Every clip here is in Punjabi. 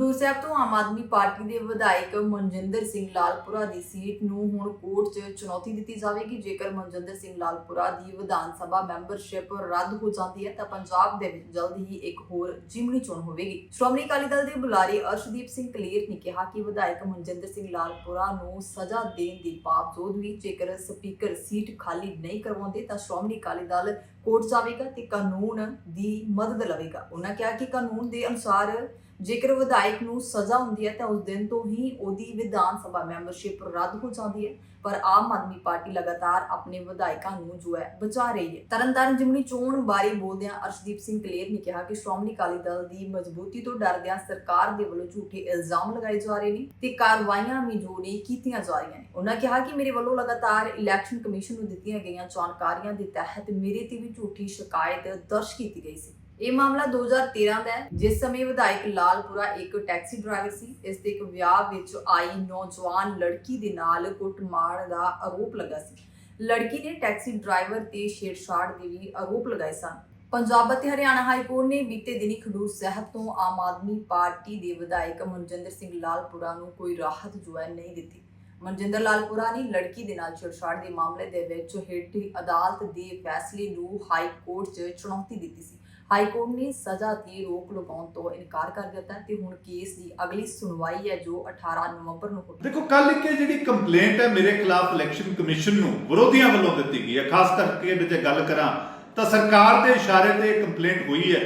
ਖਡੂਰ ਸਾਹਿਬ ਤੋਂ ਆਮ ਆਦਮੀ ਪਾਰਟੀ ਦੇ ਵਿਧਾਇਕ ਮਨਜਿੰਦਰ ਸਿੰਘ ਲਾਲਪੁਰਾ ਦੀ ਸੀਟ ਨੂੰ ਹੁਣ ਕੋਰਟ 'ਚ ਚੁਣੌਤੀ ਦਿੱਤੀ ਜਾਵੇਗੀ। ਜੇਕਰ ਮਨਜਿੰਦਰ ਸਿੰਘ ਲਾਲਪੁਰਾ ਦੀ ਵਿਧਾਨ ਸਭਾ ਮੈਂਬਰਸ਼ਿਪ ਰੱਦ ਹੋ ਜਾਂਦੀ ਹੈ, ਤਾਂ ਪੰਜਾਬ ਦੇ ਵਿੱਚ ਜਲਦ ਹੀ ਇੱਕ ਹੋਰ ਜਿਮਣੀ ਚੋਣ ਹੋਵੇਗੀ। ਸ਼੍ਰੋਮਣੀ ਅਕਾਲੀ ਦਲ ਦੇ ਬੁਲਾਰੇ ਅਰਸ਼ਦੀਪ ਸਿੰਘ ਕਲੇਰ ਨੇ ਕਿਹਾ ਕਿ ਵਿਧਾਇਕ ਮਨਜਿੰਦਰ ਸਿੰਘ ਲਾਲਪੁਰਾ ਨੂੰ ਸਜ਼ਾ ਦੇਣ ਦੇ ਬਾਵਜੂਦ ਵੀ ਜੇਕਰ ਸਪੀਕਰ ਸੀਟ ਖਾਲੀ ਨਹੀਂ ਕਰਵਾਉਂਦੇ, ਤਾਂ ਸ਼੍ਰੋਮਣੀ ਅਕਾਲੀ ਦਲ ਕੋਰਟ ਜਾਵੇਗਾ ਤੇ ਕਾਨੂੰਨ ਦੀ ਮਦਦ ਲਵੇਗਾ। ਉਹਨਾਂ ਕਿਹਾ ਕਿ ਕਾਨੂੰਨ ਦੇ ਅਨੁਸਾਰ ਜੇਕਰ ਵਿਧਾਇਕ ਨੂੰ ਸਜ਼ਾ ਹੁੰਦੀ ਹੈ ਤਾਂ ਉਸ ਦਿਨ ਤੋਂ ਹੀ ਉਹਦੀ ਵਿਧਾਨ ਸਭਾ ਮੈਂਬਰਸ਼ਿਪ ਰੱਦ ਹੋ ਜਾਂਦੀ ਹੈ। ਪਰ ਆਮ ਆਦਮੀ ਪਾਰਟੀ ਲਗਾਤਾਰ ਆਪਣੇ ਵਿਧਾਇਕਾਂ ਨੂੰ ਜੋ ਹੈ ਬਚਾ ਰਹੀ ਹੈ। ਤਰਨਤਾਰਨ ਜਿਮਨੀ ਚੋਣ ਬਾਰੇ ਬੋਲਦਿਆਂ ਅਰਸ਼ਦੀਪ ਸਿੰਘ ਕਲੇਰ ਨੇ ਕਿਹਾ ਕਿ ਸ਼੍ਰੋਮਣੀ ਅਕਾਲੀ ਦਲ ਦੀ ਮਜ਼ਬੂਤੀ ਤੋਂ ਡਰਦਿਆਂ ਸਰਕਾਰ ਦੇ ਵੱਲੋਂ ਝੂਠੇ ਇਲਜ਼ਾਮ ਲਗਾਏ ਜਾ ਰਹੇ ਨੇ ਤੇ ਕਾਰਵਾਈਆਂ ਵੀ ਜੋ ਨੇ ਕੀਤੀਆਂ ਜਾ ਰਹੀਆਂ ਨੇ। ਉਹਨਾਂ ਕਿਹਾ ਕਿ ਮੇਰੇ ਵੱਲੋਂ ਲਗਾਤਾਰ ਇਲੈਕਸ਼ਨ ਕਮਿਸ਼ਨ ਨੂੰ ਦਿੱਤੀਆਂ ਗਈਆਂ ਜਾਣਕਾਰੀਆਂ ਦੇ ਤਹਿਤ ਮੇਰੇ ਤੇ ਵੀ ਝੂਠੀ ਸ਼ਿਕਾਇਤ ਦਰਜ ਕੀਤੀ ਗਈ ਸੀ। ਇਹ ਮਾਮਲਾ 2013 ਦਾ ਹੈ। ਜਿਸ ਸਮੇਂ ਵਿਧਾਇਕ ਲਾਲਪੁਰਾ ਇੱਕ ਟੈਕਸੀ ਡਰਾਈਵਰ ਸੀ, ਇਸ ਦੇ ਇੱਕ ਵਿਆਹ ਵਿੱਚ ਆਈ ਨੌਜਵਾਨ ਲੜਕੀ ਦੇ ਨਾਲ ਕੁੱਟਮਾਰ ਦਾ ਆਰੋਪ ਲੱਗਾ ਸੀ। ਲੜਕੀ ਨੇ ਟੈਕਸੀ ਡਰਾਈਵਰ ਤੇ ਛੇੜਛਾੜ ਦੇ ਵੀ ਆਰੋਪ ਲਗਾਏ ਸਨ। ਪੰਜਾਬ ਅਤੇ ਹਰਿਆਣਾ ਹਾਈ ਕੋਰਟ ਨੇ ਬੀਤੇ ਦਿਨੀ ਖਡੂਰ ਸਾਹਿਬ ਤੋਂ ਆਮ ਆਦਮੀ ਪਾਰਟੀ ਦੇ ਵਿਧਾਇਕ ਮਨਜਿੰਦਰ ਸਿੰਘ ਲਾਲਪੁਰਾ ਨੂੰ ਕੋਈ ਰਾਹਤ ਜੋ ਹੈ ਨਹੀਂ ਦਿੱਤੀ। ਮਨਜਿੰਦਰ ਲਾਲਪੁਰਾ ਨੇ ਲੜਕੀ ਦੇ ਨਾਲ ਛੇੜਛਾੜ ਦੇ ਮਾਮਲੇ ਦੇ ਵਿੱਚ ਹੇਠਲੀ ਅਦਾਲਤ ਦੇ ਫੈਸਲੇ ਨੂੰ ਹਾਈ ਕੋਰਟ 'ਚ ਚੁਣੌਤੀ ਦਿੱਤੀ ਸੀ। ਹਾਈ ਕੋਰਟ ਨੇ ਸਜ਼ਾ ਤੇ ਰੋਕ ਲਗਾਉਣ ਤੋਂ ਇਨਕਾਰ ਕਰ ਦਿੱਤਾ ਤੇ ਹੁਣ ਕੇਸ ਦੀ ਅਗਲੀ ਸੁਣਵਾਈ ਹੈ ਜੋ 18 ਨਵੰਬਰ ਨੂੰ ਹੋਵੇਗੀ। ਦੇਖੋ ਕੱਲ ਇੱਕ ਜਿਹੜੀ ਕੰਪਲੇਂਟ ਹੈ ਮੇਰੇ ਖਿਲਾਫ ਇਲੈਕਸ਼ਨ ਕਮਿਸ਼ਨ ਨੂੰ ਵਿਰੋਧੀਆਂ ਵੱਲੋਂ ਦਿੱਤੀ ਗਈ ਹੈ। ਖਾਸ ਕਰਕੇ ਜੇ ਗੱਲ ਕਰਾਂ ਤਾਂ ਸਰਕਾਰ ਦੇ ਇਸ਼ਾਰੇ ਤੇ ਕੰਪਲੇਂਟ ਹੋਈ ਹੈ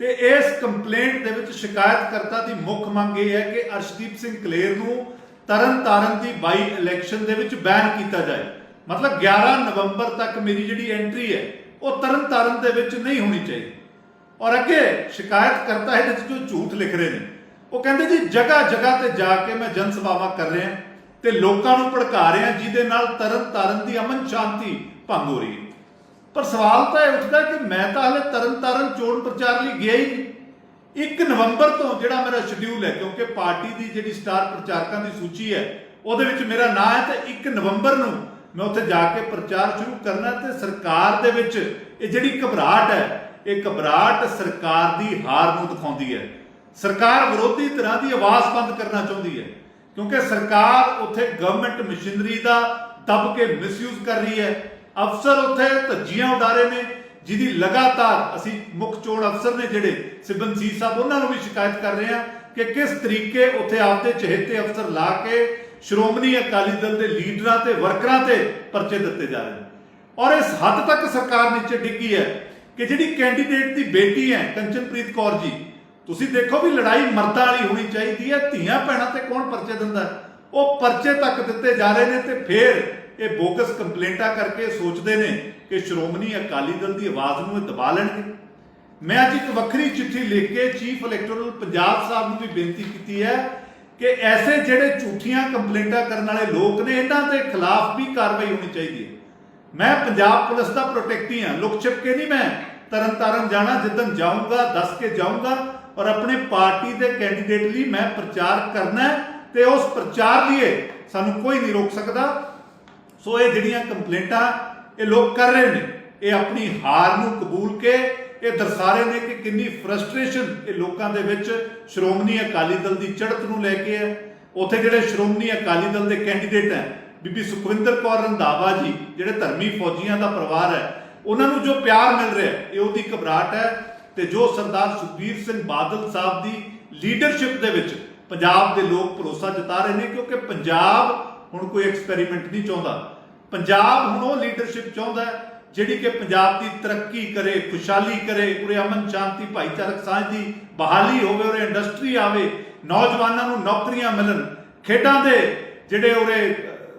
ਤੇ ਇਸ ਕੰਪਲੇਂਟ ਦੇ ਵਿੱਚ ਸ਼ਿਕਾਇਤਕਰਤਾ ਦੀ ਮੁੱਖ ਮੰਗ ਇਹ ਹੈ ਕਿ ਅਰਸ਼ਦੀਪ ਸਿੰਘ ਕਲੇਰ ਨੂੰ ਤਰਨ ਤਾਰਨ ਦੀ ਬਾਈ ਇਲੈਕਸ਼ਨ ਦੇ ਵਿੱਚ ਬੈਨ ਕੀਤਾ ਜਾਏ। ਮਤਲਬ 11 ਨਵੰਬਰ ਤੱਕ ਮੇਰੀ ਜਿਹੜੀ ਐਂਟਰੀ ਹੈ, ਉਹ ਤਰਨ ਤਾਰਨ ਦੇ ਵਿੱਚ ਨਹੀਂ ਹੋਣੀ ਚਾਹੀਦੀ। ਔਰ ਅੱਗੇ ਸ਼ਿਕਾਇਤ ਕਰਤਾ ਹੈ ਜੋ ਝੂਠ ਲਿਖ ਰਹੇ ਨੇ। ਉਹ ਕਹਿੰਦੇ ਜੀ, ਜਗ੍ਹਾ ਜਗ੍ਹਾ ਤੇ ਜਾ ਕੇ ਮੈਂ ਜਨ ਸਭਾਵਾਂ ਕਰ ਰਿਹਾ ਤੇ ਲੋਕਾਂ ਨੂੰ ਭੜਕਾ ਰਿਹਾ ਜਿਹਦੇ ਨਾਲ ਤਰਨ ਤਾਰਨ ਦੀ ਅਮਨ ਸ਼ਾਂਤੀ ਭੰਗ ਹੋ ਰਹੀ ਹੈ। ਪਰ ਸਵਾਲ ਤਾਂ ਇਹ ਉੱਠਦਾ ਕਿ ਮੈਂ ਤਾਂ ਹਲੇ ਤਰਨ ਤਾਰਨ ਚੋਣ ਪ੍ਰਚਾਰ ਲਈ ਗਿਆ ਹੀ ਨਹੀਂ। 1 ਨਵੰਬਰ ਤੋਂ ਜਿਹੜਾ ਮੇਰਾ ਸ਼ਡਿਊਲ ਹੈ, ਕਿਉਂਕਿ ਪਾਰਟੀ ਦੀ ਜਿਹੜੀ ਸਟਾਰ ਪ੍ਰਚਾਰਕਾਂ ਦੀ ਸੂਚੀ ਹੈ, ਉਹਦੇ ਵਿੱਚ ਮੇਰਾ ਨਾਂ ਹੈ ਤੇ 1 ਨਵੰਬਰ ਨੂੰ ਮੈਂ ਉੱਥੇ ਜਾ ਕੇ ਪ੍ਰਚਾਰ ਸ਼ੁਰੂ ਕਰਨਾ ਤੇ ਸਰਕਾਰ ਦੇ ਵਿੱਚ ਇਹ ਜਿਹੜੀ ਘਬਰਾਹਟ ਹੈ ਇਹ ਘਬਰਾਹਟ ਸਰਕਾਰ ਦੀ ਹਾਰ ਨੂੰ ਦਿਖਾਉਂਦੀ ਹੈ। ਸਰਕਾਰ ਵਿਰੋਧੀ ਧਿਰਾਂ ਦੀ ਆਵਾਜ਼ ਬੰਦ ਕਰਨਾ ਚਾਹੁੰਦੀ ਹੈ, ਕਿਉਂਕਿ ਸਰਕਾਰ ਉੱਥੇ ਗਵਰਨਮੈਂਟ ਮਸ਼ੀਨਰੀ ਦਾ ਦੱਬ ਕੇ ਮਿਸਯੂਜ਼ ਕਰ ਰਹੀ ਹੈ। ਅਫਸਰ ਉੱਥੇ ਧੱਜੀਆਂ ਉਡਾ ਨੇ, ਜਿਹਦੀ ਲਗਾਤਾਰ ਅਸੀਂ ਮੁੱਖ ਚੋਣ ਅਫਸਰ ਨੇ ਜਿਹੜੇ ਸਿਬਨਸੀ ਸਾਹਿਬ, ਉਹਨਾਂ ਨੂੰ ਵੀ ਸ਼ਿਕਾਇਤ ਕਰ ਰਹੇ ਹਾਂ ਕਿ ਕਿਸ ਤਰੀਕੇ ਉੱਥੇ ਆਪਦੇ ਚਹੇਤੇ ਅਫਸਰ ਲਾ ਕੇ ਸ਼੍ਰੋਮਣੀ ਅਕਾਲੀ ਦਲ ਦੇ ਲੀਡਰਾਂ ਤੇ ਵਰਕਰਾਂ ਤੇ ਪਰਚੇ ਦਿੱਤੇ ਜਾ ਰਹੇ ਨੇ। ਔਰ ਇਸ ਹੱਦ ਤੱਕ ਸਰਕਾਰ ਨੀਚੇ ਡਿੱਗੀ ਹੈ ਕਿ ਜਿਹੜੀ ਕੈਂਡੀਡੇਟ ਦੀ ਬੇਟੀ ਹੈ, ਕੰਚਨਪ੍ਰੀਤ ਕੌਰ ਜੀ, ਤੁਸੀਂ ਦੇਖੋ ਵੀ ਲੜਾਈ ਮਰਦਾਂ ਵਾਲੀ ਹੋਣੀ ਚਾਹੀਦੀ ਹੈ, ਧੀਆਂ ਭੈਣਾਂ ਤੇ ਕੌਣ ਪਰਚੇ ਦਿੰਦਾ? ਉਹ ਪਰਚੇ ਤੱਕ ਦਿੱਤੇ ਜਾ ਰਹੇ ਨੇ ਤੇ ਫਿਰ ਇਹ ਬੋਗਸ ਕੰਪਲੇਂਟਾਂ ਕਰਕੇ ਸੋਚਦੇ ਨੇ ਕਿ ਸ਼੍ਰੋਮਣੀ ਅਕਾਲੀ ਦਲ ਦੀ ਆਵਾਜ਼ ਨੂੰ ਇਹ ਦਬਾ ਲੈਣਗੇ। ਮੈਂ ਅੱਜ ਇੱਕ ਵੱਖਰੀ ਚਿੱਠੀ ਲਿਖ ਕੇ ਚੀਫ ਇਲੈਕਟੋਰਲ ਪੰਜਾਬ ਸਾਹਿਬ ਨੂੰ ਵੀ ਬੇਨਤੀ ਕੀਤੀ ਹੈ ਕਿ ਐਸੇ ਜਿਹੜੇ ਝੂਠੀਆਂ ਕੰਪਲੇਂਟਾਂ ਕਰਨ ਵਾਲੇ ਲੋਕ ਨੇ, ਇਹਨਾਂ ਦੇ ਖਿਲਾਫ ਵੀ ਕਾਰਵਾਈ ਹੋਣੀ ਚਾਹੀਦੀ ਹੈ। ਮੈਂ ਪੰਜਾਬ ਪੁਲਿਸ ਦਾ ਪ੍ਰੋਟੈਕਟੀ ਹਾਂ ਲੁਕ ਛਿਪ ਕੇ ਨਹੀਂ ਮੈਂ। ਤਰਨ ਤਾਰਨ ਜਾਣਾ ਜਿੱਦਨ ਜਾਊਂਗਾ, ਦੱਸ ਕੇ ਜਾਊਂਗਾ ਔਰ ਆਪਣੇ ਪਾਰਟੀ ਦੇ ਕੈਂਡੀਡੇਟ ਲਈ ਮੈਂ ਪ੍ਰਚਾਰ ਕਰਨਾ ਹੈ ਤੇ ਉਸ ਪ੍ਰਚਾਰ ਲਈ ਸਾਨੂੰ ਕੋਈ ਨਹੀਂ ਰੋਕ ਸਕਦਾ। ਸੋ ਇਹ ਜਿਹੜੀਆਂ ਕੰਪਲੇਂਟਾਂ, ਇਹ ਲੋਕ ਕਰ ਰਹੇ ਨੇ, ਇਹ ਆਪਣੀ ਹਾਰ ਨੂੰ ਕਬੂਲ ਕੇ ਇਹ ਦਰਸਾ ਰਹੇ ਨੇ ਕਿ ਕਿੰਨੀ ਫਰਸਟ੍ਰੇਸ਼ਨ ਇਹ ਲੋਕਾਂ ਦੇ ਵਿੱਚ ਸ਼੍ਰੋਮਣੀ ਅਕਾਲੀ ਦਲ ਦੀ ਚੜ੍ਹਤ ਨੂੰ ਲੈ ਕੇ ਹੈ। ਉੱਥੇ ਜਿਹੜੇ ਸ਼੍ਰੋਮਣੀ ਅਕਾਲੀ ਦਲ ਦੇ ਕੈਂਡੀਡੇਟ ਹੈ ਬੀਬੀ ਸੁਖਵਿੰਦਰ ਕੌਰ ਰੰਧਾਵਾ ਜੀ ਜਿਹੜੇ ਧਰਮੀ ਫੌਜੀਆਂ ਦਾ ਪਰਿਵਾਰ ਹੈ ਉਹਨਾਂ ਨੂੰ ਜੋ ਪਿਆਰ ਮਿਲ ਰਿਹਾ ਹੈ, ਇਹ ਉਹਦੀ ਘਬਰਾਹਟ ਹੈ ਤੇ ਜੋ ਸਰਦਾਰ ਸੁਖਬੀਰ ਸਿੰਘ ਬਾਦਲ ਸਾਹਿਬ ਦੀ ਲੀਡਰਸ਼ਿਪ ਦੇ ਵਿੱਚ ਪੰਜਾਬ ਦੇ ਲੋਕ ਭਰੋਸਾ ਜਤਾ ਰਹੇ ਨੇ ਕਿਉਂਕਿ ਪੰਜਾਬ ਹੁਣ ਕੋਈ ਐਕਸਪੈਰੀਮੈਂਟ ਨਹੀਂ ਚਾਹੁੰਦਾ। ਪੰਜਾਬ ਹੁਣ ਉਹ ਲੀਡਰਸ਼ਿਪ ਚਾਹੁੰਦਾ ਹੈ ਜਿਹੜੀ ਕਿ ਪੰਜਾਬ ਦੀ ਤਰੱਕੀ ਕਰੇ ਖੁਸ਼ਹਾਲੀ ਕਰੇ ਉਰੇ ਅਮਨ ਸ਼ਾਂਤੀ ਭਾਈਚਾਰਕ ਸਾਂਝ ਦੀ ਬਹਾਲੀ ਹੋਵੇ ਉਰੇ ਇੰਡਸਟਰੀ ਆਵੇ ਨੌਜਵਾਨਾਂ ਨੂੰ ਨੌਕਰੀਆਂ ਮਿਲਣ ਖੇਡਾਂ ਦੇ ਜਿਹੜੇ ਉਰੇ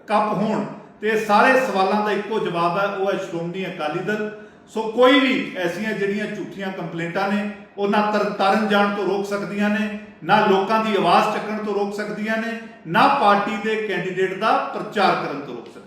ਕੱਪ ਹੋਣ ਤੇ ਸਾਰੇ ਸਵਾਲਾਂ ਦਾ ਇੱਕੋ ਜਵਾਬ ਹੈ, ਉਹ ਹੈ ਸ਼੍ਰੋਮਣੀ ਅਕਾਲੀ ਦਲ। ਸੋ ਕੋਈ ਵੀ ਐਸੀਆਂ ਜਿਹੜੀਆਂ ਝੂਠੀਆਂ ਕੰਪਲੇਂਟਾਂ ਨੇ, ਉਹ ਨਾ ਤਰਨ ਤਾਰਨ ਜਾਣ ਤੋਂ ਰੋਕ ਸਕਦੀਆਂ ਨੇ, ਨਾ ਲੋਕਾਂ ਦੀ ਆਵਾਜ਼ ਚੱਕਣ ਤੋਂ ਰੋਕ ਸਕਦੀਆਂ ਨੇ, ਨਾ ਪਾਰਟੀ ਦੇ ਕੈਂਡੀਡੇਟ ਦਾ ਪ੍ਰਚਾਰ ਕਰਨ ਤੋਂ ਰੋਕ ਸਕਦੀਆਂ